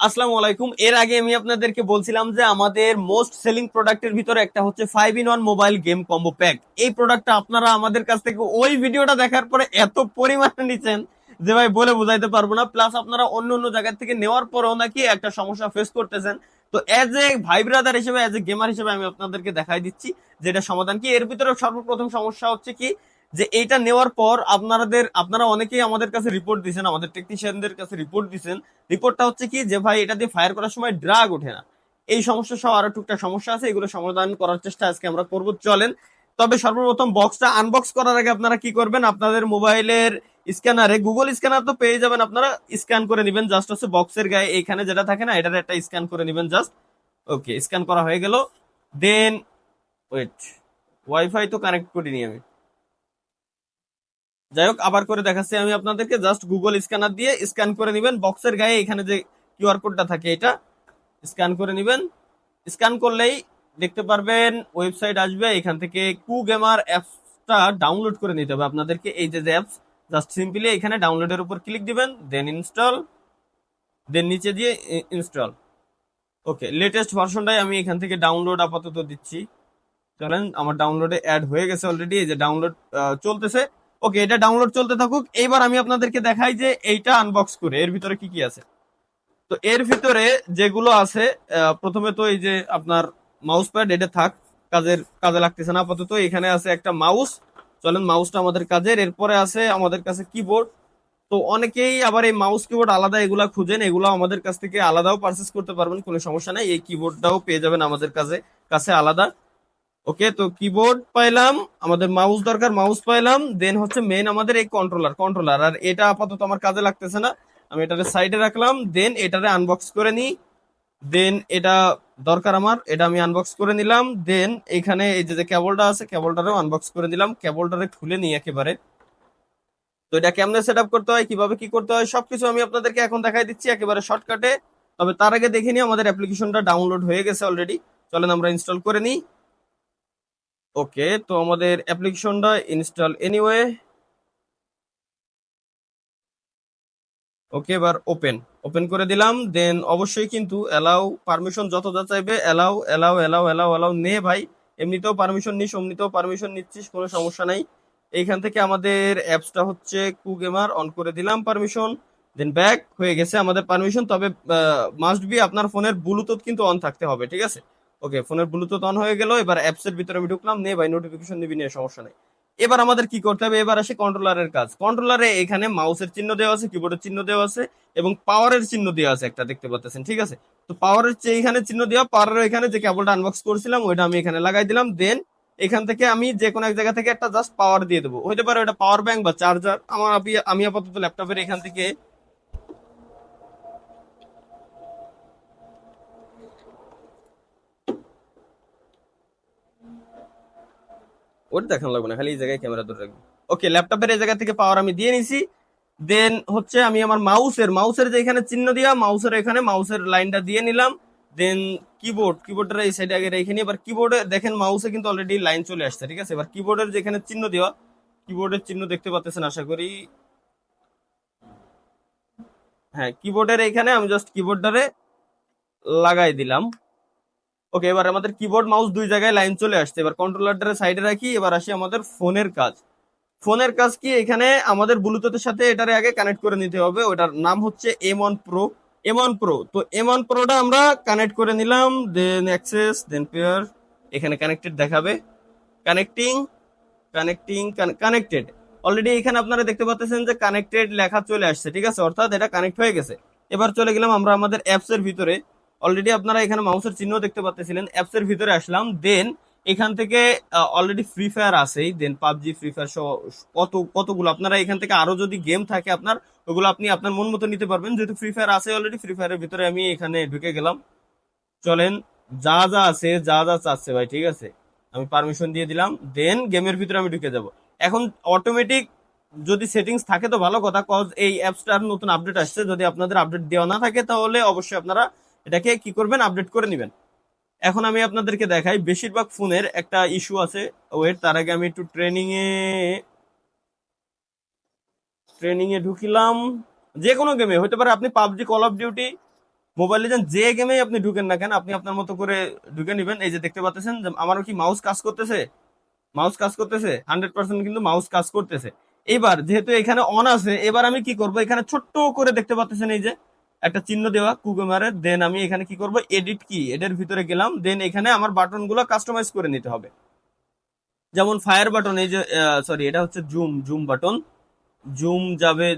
আসসালামু আলাইকুম। এর আগে আমি আপনাদেরকে বলছিলাম যে আমাদের মোস্ট সেলিং প্রোডাক্টের ভিতরে একটা হচ্ছে five in one mobile game combo pack এই প্রোডাক্টটা আপনারা আমাদের কাছ থেকে ওই ভিডিওটা দেখার পরে এত পরিমাণে নিচ্ছেন যে ভাই বলে বোঝাইতে পারব না। প্লাস আপনারা অন্য অন্য জায়গা থেকে নেওয়ার পরেও নাকি একটা সমস্যা ফেস করতেছেন। তো এজ এ ভাই ব্রাদার হিসেবে এজ এ গেমার হিসেবে আমি আপনাদেরকে দেখাই দিচ্ছি যেটা সমাধান কি। এর ভিতরে সর্বপ্রথম সমস্যা হচ্ছে কি যে এইটা নেওয়ার পর আপনাদের, আপনারা অনেকেই আমাদের কাছে রিপোর্ট দিয়েছেন, আমাদের টেকনিশিয়ানদের কাছে রিপোর্ট দিয়েছেন। রিপোর্টটা হচ্ছে কি যে, ভাই, এটা দিয়ে ফায়ার করার সময় ড্রাগ ওঠে না। এই সমস্যা সহ আরও টুকটাক সমস্যা আছে, এগুলো সমাধান করার চেষ্টা আজকে আমরা করব, চলেন। তবে সর্বপ্রথম বক্সটা আনবক্স করার আগে আপনারা কি করবেন, আপনাদের মোবাইলের স্ক্যানারে গুগল স্ক্যানার তো পেয়ে যাবেন আপনারা স্ক্যান করে নেবেন জাস্ট হচ্ছে বক্সের গায়ে এখানে যেটা থাকে না, এটার একটা স্ক্যান করে নেবেন জাস্ট ওকে স্ক্যান করা হয়ে গেল। দেন ওয়েট ওয়াইফাই তো কানেক্ট করিনি আমি। যাই হোক, আবার করে দেখাচ্ছি আমি আপনাদেরকে। জাস্ট গুগল স্ক্যানার দিয়ে স্ক্যান করে নেবেন। বক্সের গায়ে এখানে যে কিউআর কোডটা থাকে, এটা স্ক্যান করে নেবেন। স্ক্যান করলেই দেখতে পারবেন ওয়েবসাইট আসবে। এখান থেকে কু গেমার অ্যাপসটা ডাউনলোড করে নিতে হবে আপনাদেরকে। এই যে অ্যাপস জাস্ট সিম্পলি এখানে ডাউনলোডের উপর ক্লিক দিবেন দেন ইনস্টল দেন নিচে দিয়ে ইনস্টল ওকে লেটেস্ট ভার্সনটাই আমি এখান থেকে ডাউনলোড আপাতত দিচ্ছি। চলেন, আমার ডাউনলোডে অ্যাড হয়ে গেছে অলরেডি এই যে ডাউনলোড চলতেছে। ওকে, এটা ডাউনলোড চলতে থাকুক। এইবার আমি আপনাদেরকে দেখাই যে এইটা আনবক্স করে, এর ভিতরে কি কি আছে। তো এর ভিতরে যেগুলো আছে প্রথমে তো এই যে আপনার মাউস প্যাড এটা থাক, কাজের, কাজে লাগতেছে না আপাতত। এখানে আছে একটা মাউস চলেন মাউসটা আমাদের কাজের। এরপরে আছে আমাদের কাছে কিবোর্ড তো অনেকেই আবার এই মাউস কিবোর্ড আলাদা এগুলা খুঁজেন, এগুলো আমাদের কাছ থেকে আলাদাও পারচেস করতে পারবেন, কোনো সমস্যা নেই। এই কিবোর্ডটাও পেয়ে যাবেন আমাদের কাছে কাছে আলাদা। ওকে তো কিবোর্ড পাইলাম, আমাদের মাউস দরকার মাউস পাইলাম দেন হচ্ছে মেন আমাদের এই কন্ট্রোলার কন্ট্রোলার আর এটা আপাতত আমার কাজে লাগতেছে না। আমি এটারে সাইডে রাখলাম দেন এটারে আনবক্স করে নিই দেন এটা দরকার আমার, এটা আমি আনবক্স করে নিলাম দেন এখানে এই যে যে কেবলটা আছে কেবলটারেও আনবক্স করে দিলাম কেবলটারে খুলে নিই একেবারে। তো এটা কেমনে সেট করতে হয়, কীভাবে কি করতে হয়, সবকিছু আমি আপনাদেরকে এখন দেখাই দিচ্ছি একেবারে শর্টকাটে তবে তার আগে দেখে নিই, আমাদের অ্যাপ্লিকেশনটা ডাউনলোড হয়ে গেছে অলরেডি চলেন আমরা ইনস্টল করে নিই। ওকে, তো আমাদের অ্যাপ্লিকেশনটা ইনস্টল এনিওয়ে ওকে, এবার ওপেন ওপেন করে দিলাম দেন অবশ্যই কিন্তু অ্যালাউ পারমিশন যত যা চাইবে allow allow allow allow allow নে ভাই। এমনিতেও পারমিশন নিস এমনিতেও পারমিশন নিচ্ছিস, কোনো সমস্যা নাই। এইখান থেকে আমাদের অ্যাপসটা হচ্ছে কু গেমার অন করে দিলাম পারমিশন দেন ব্যাক হয়ে গেছে আমাদের পারমিশন তবে মাস্ট বি আপনার ফোনের ব্লুটুথ কিন্তু অন থাকতে হবে, ঠিক আছে? ওকে ফোনের ব্লুটুথ অন হয়ে গেল, এবার অ্যাপস এর ভিতরে আমি ঢুকলাম নে ভাই নোটিফিকেশন দিবি, নিয়ে সমস্যা নেই। এবার আমাদের কি করতে হবে? এবার আসে কন্ট্রোলারের কাজ। কন্ট্রোলারে এখানে মাউসের চিহ্ন দেওয়া আছে কিবোর্ডের চিহ্ন দেওয়া আছে, এবং পাওয়ারের চিহ্ন দেওয়া আছে একটা, দেখতে পাচ্ছেন, ঠিক আছে? তো পাওয়ারের চেয়ে এখানে চিহ্ন দেওয়া পাওয়ারের এখানে যে কেবলটা আনবক্স করছিলাম, ওইটা আমি এখানে লাগাই দিলাম দেন এখান থেকে আমি যে কোনো এক জায়গা থেকে একটা জাস্ট পাওয়ার দিয়ে দেবো। হইতে পারে ওটা পাওয়ার ব্যাংক বা চার্জার আমার আমি আপাতত ল্যাপটপের এখান থেকে ওটা দেখানো লাগবে না, খালি এই জায়গায় ক্যামেরা ধরে রাখব। ওকে ল্যাপটপের এই জায়গা থেকে পাওয়ার আমি দিয়ে নিছি। দেন হচ্ছে আমি আমার মাউসের মাউসের যে এখানে চিহ্ন দিয়া মাউসের এখানে মাউসের লাইনটা দিয়ে নিলাম। দেন কিবোর্ড কিবোর্ডের এই সাইডে আগে রেখে নিই। এবার কিবোর্ডে দেখেন মাউসে কিন্তু অলরেডি লাইন চলে আসছে, ঠিক আছে? এবার কিবোর্ডের যেখানে চিহ্ন দেওয়া কিবোর্ডের চিহ্ন দেখতে পাচ্ছেন, আশা করি। হ্যাঁ কিবোর্ডের এখানে আমি জাস্ট কিবোর্ডটারে লাগাই দিলাম। ওকে এবার আমাদের কিবোর্ড মাউস দুই জায়গায় লাইন চলে আসছে। এবার কন্ট্রোলারটারে সাইডে রাখি, এবার আসি আমাদের ফোনের কাজ। ফোনের কাজ কি? এখানে আমাদের ব্লুটুথের সাথে এটারে আগে কানেক্ট করে নিতে হবে। ওটার নাম হচ্ছে M one pro M one pro তো এম ওয়ান প্রোটা আমরা কানেক্ট করে নিলাম দেন অ্যাক্সেস দেন পেয়ার এখানে কানেক্টেড দেখাবে। কানেক্টিং কানেক্টিং কানেক্টেড অলরেডি এখানে আপনারা দেখতে পাচ্ছেন যে কানেক্টেড লেখা চলে আসছে, ঠিক আছে? অর্থাৎ এটা কানেক্ট হয়ে গেছে। এবার চলে গেলাম আমরা আমাদের অ্যাপসের ভিতরে। অলরেডি আপনারা এখানে মাউসের চিহ্ন দেখতে পাচ্ছিলেন অ্যাপস এর ভিতরে আসলাম। দেন এখান থেকে অলরেডি ফ্রি ফায়ার আছেই। দেন পাবজি ফ্রি ফায়ার সহ কত, কতগুলো। আপনারা এখান থেকে আরও যদি গেম থাকে আপনার, ওগুলো আপনি আপনার মন মতো নিতে পারবেন। যেহেতু ফ্রি ফায়ার আছে অলরেডি ফ্রি ফায়ারের ভিতরে আমি এখানে ঢুকে গেলাম। চলেন, যা যা আছে, যা যা চাচ্ছে ভাই, ঠিক আছে? আমি পারমিশন দিয়ে দিলাম। দেন গেমের ভিতরে আমি ঢুকে যাব। এখন অটোমেটিক যদি সেটিংস থাকে তো ভালো কথা কজ এই অ্যাপসটার নতুন আপডেট আসছে। যদি আপনাদের আপডেট দেওয়া না থাকে, তাহলে অবশ্যই আপনারা এটাকে কি করবেন? আপডেট করে নেবেন। এখন আমি আপনাদেরকে দেখাই, বেশিরভাগ ফোনের একটা ইস্যু আছে, ওয়েট, তার আগে আমি একটু ট্রেনিং এ ট্রেনিং এ ঢুকিলাম। যে কোনো গেমে হতে পারে আপনি PUBG call of duty mobile legend যে গেমেই আপনি ঢুকেন না কেন, আপনি আপনার মতো করে ঢুকে নেবেন। এই যে দেখতে পাচ্ছেন আমারও কি মাউস কাজ করতেছে? মাউস কাজ করতেছে? হান্ড্রেড পার্সেন্ট কিন্তু মাউস কাজ করতেছে। এবার যেহেতু এখানে অন আছে, এবার আমি কি করব? এখানে ছোট্ট করে দেখতে পাচ্ছেন এই যে একটা চিহ্ন দেওয়া কুকুমারের দেন আমি এখানে কি করব? এডিট কি এটার ভিতরে গেলাম দেন এখানে আমার বাটনগুলো কাস্টমাইজ করে নিতে হবে। যেমন ফায়ার বাটন এই যে সরি এটা হচ্ছে জুম জুম বাটন জুম যাবে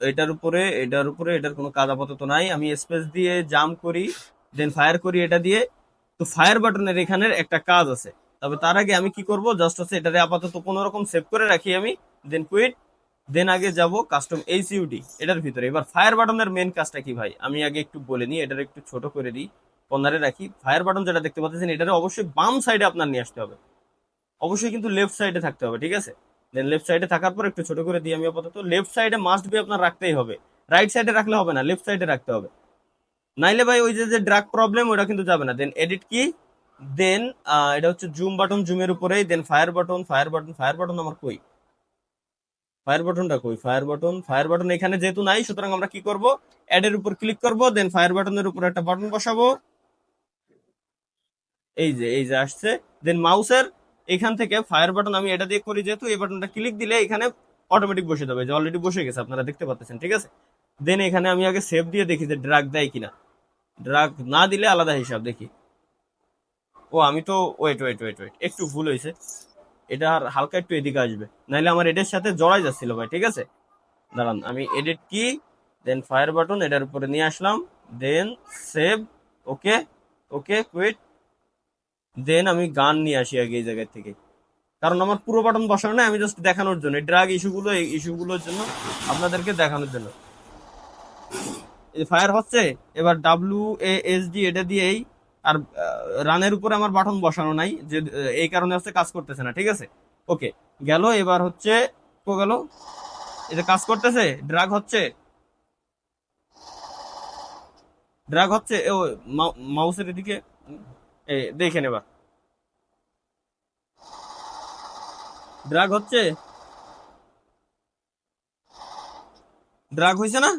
এটার উপরে এটার উপরে, এটার কোনো কাজ আপাতত নাই। আমি স্পেস দিয়ে জাম করি দেন ফায়ার করি এটা দিয়ে। তো ফায়ার বাটনের এখানের একটা কাজ আছে। তবে তার আগে আমি কি করব? জাস্ট হচ্ছে এটারে আপাতত কোনো রকম সেভ করে রাখি আমি দেন কুইট দেন আগে যাব কাস্টম এইচ ইউডি এটার ভিতরে। এবার ফায়ার বাটনের মেন কাজটা কি ভাই? আমি আগে একটু বলে নিই, এটার একটু ছোট করে দিই, কর্নারে রাখি। ফায়ার বাটন যেটা দেখতে পাচ্ছেন, এটারে অবশ্যই বাম সাইডে আপনার নিয়ে আসতে হবে। অবশ্যই কিন্তু লেফট সাইডে থাকতে হবে, ঠিক আছে? দেন লেফট সাইডে থাকার পর একটু ছোট করে দিই আমি আপাতত। লেফট সাইডে মাস্ট বি আপনার রাখতেই হবে। রাইট সাইডে রাখলে হবে না লেফট সাইডে রাখতে হবে। নাইলে ভাই ওই যে ড্রাগ প্রবলেম ওটা কিন্তু যাবে না। দেন এডিট কি? দেন এটা হচ্ছে জুম বাটন জুমের উপরেই। Then fire button fire button fire button আমার কই? ফায়ার বাটনটা কই? ফায়ার বাটন ফায়ার বাটন এখানে যেহেতু নাই, সুতরাং আমরা কি করব? অ্যাড এর উপর ক্লিক করব দেন ফায়ার বাটনের উপর একটা বাটন বসাবো। এই যে এই যে আসছে। দেন মাউসের এখান থেকে ফায়ার বাটন আমি এটা দিয়ে করি যেহেতু, এই বাটনটা ক্লিক দিলে এখানে অটোমেটিক বসে যাবে। যে অলরেডি বসে গেছে, আপনারা দেখতে পাচ্ছেন, ঠিক আছে? দেন এখানে আমি আগে সেভ দিয়ে দেখি যে ড্রাগ দেয় কিনা। ড্রাগ না দিলে আলাদা হিসাব দেখি। ও, আমি তো ওয়েট ওয়েট ওয়েট ওয়েট একটু ভুল হয়েছে। এটা আর হালকা একটু এদিকে আসবে। নাহলে আমার এটার সাথে জড়াই যাচ্ছিল ভাই, ঠিক আছে? দাঁড়ান, আমি এডিট কি দেন ফায়ার বাটন এটার উপরে নিয়ে আসলাম দেন সেভ ওকে ওকে কুইট দেন আমি গান নিয়ে আসি আগে এই জায়গা থেকে। কারণ আমার পুরো বাটন বসানো নাই, আমি জাস্ট দেখানোর জন্য ড্রাগ ইস্যুগুলো এই ইস্যুগুলোর জন্য আপনাদেরকে দেখানোর জন্য। ফায়ার হচ্ছে, এবার ডাব্লিউ এ এস ডি এটা দিয়েই আর রানের উপরে আমার বাটন বসানো নাই, যে এই কারণে হচ্ছে কাজ করতেছে না, ঠিক আছে? ওকে, গেল, এবার হচ্ছে, কো গেল? এটা কাজ করতেছে, ড্রাগ হচ্ছে? ড্রাগ হচ্ছে? ও মাউসের এদিকে এ দেখেন এবার। ড্রাগ হচ্ছে? ড্রাগ হয়েছে না?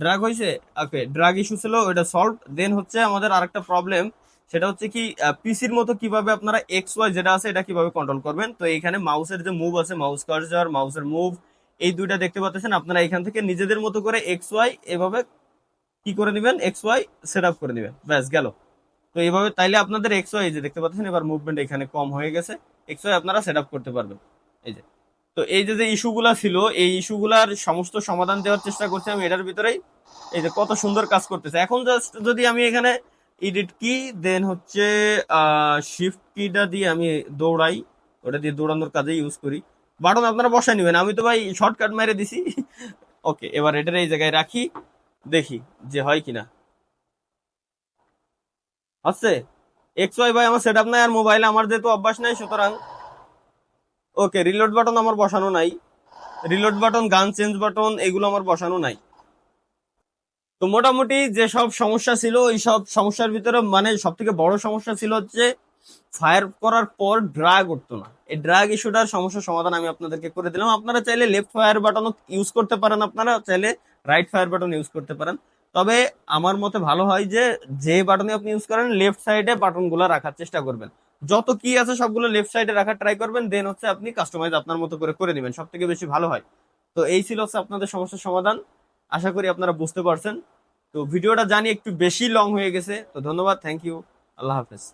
ড্রাগ হয়েছে ওকে ড্রাগ ইস্যু ছিল ওটা সলভ দেন হচ্ছে আমাদের আরেকটা প্রবলেম সেটা হচ্ছে কি পিসির মতো কীভাবে আপনারা এক্স ওয়াই যেটা আছে, এটা কীভাবে কন্ট্রোল করবেন? তো এখানে মাউসের যে মুভ আছে মাউস কার্সার মাউসের মুভ এই দুইটা দেখতে পাচ্ছেন। আপনারা এখান থেকে নিজেদের মতো করে এক্স ওয়াই এভাবে কি করে নেবেন? এক্স ওয়াই সেট আপ করে নেবেন। ব্যাস, গেল। তো এইভাবে তাইলে আপনাদের এক্স ওয়াই যে দেখতে পাচ্ছেন, এবার মুভমেন্ট এখানে কম হয়ে গেছে। এক্স ওয়াই আপনারা সেট আপ করতে পারবেন। এই যে। তো এই যে যে ইস্যুগুলা ছিল, এই ইস্যুগুলার সমস্ত সমাধান দেওয়ার চেষ্টা করছি আমি এটার ভিতরেই। এই যে, কত সুন্দর কাজ করতেছে। এখন জাস্ট যদি আমি এখানে এডিট কি দেন হচ্ছে শিফট কিটা দিয়ে আমি দৌড়াই। ওটা দিয়ে দৌড়ানোর কাজে ইউজ করি। বাটন আপনারা বসায় নেবেন। আমি তো ভাই শর্টকাট মেরে দিছি। ওকে এবার এটার এই জায়গায় রাখি। দেখি যে হয় কিনা। হচ্ছে এক্স ওয়াই ভাই, আমার সেট আপ নাই আর মোবাইলে আমার যেহেতু অভ্যাস নাই, সুতরাং ওকে রিলোড বাটন আমার বসানো নাই। Reload button gun change button এগুলো আমার বসানো নাই। তো মোটামুটি যে সব সমস্যা ছিল, এই সব সমস্যার ভিতরে মানে সব থেকে বড় সমস্যা ছিল হচ্ছে ফায়ার করার পর ড্রাগ উঠতো না। এই ড্রাগ ইস্যুটার সমস্যার সমাধান আমি আপনাদেরকে করে দিলাম। আপনারা চাইলে লেফট ফায়ার বাটন ইউজ করতে পারেন। আপনারা চাইলে রাইট ফায়ার বাটন ইউজ করতে পারেন। তবে আমার মতে ভালো হয় যে যে বাটনে আপনি ইউজ করেন লেফট সাইডে বাটনগুলো রাখার চেষ্টা করবেন। যত কি আছে সবগুলো লেফট সাইডে রাখার ট্রাই করবেন দেন হচ্ছে আপনি কাস্টমাইজ আপনার মতো করে করে নেবেন সব থেকে বেশি ভালো হয়। তো এই ছিল হচ্ছে আপনাদের সমস্যার সমাধান। আশা করি আপনারা বুঝতে পারছেন। তো ভিডিওটা জানি একটু বেশি লং হয়ে গেছে। তো ধন্যবাদ থ্যাংক ইউ আল্লাহ হাফেজ।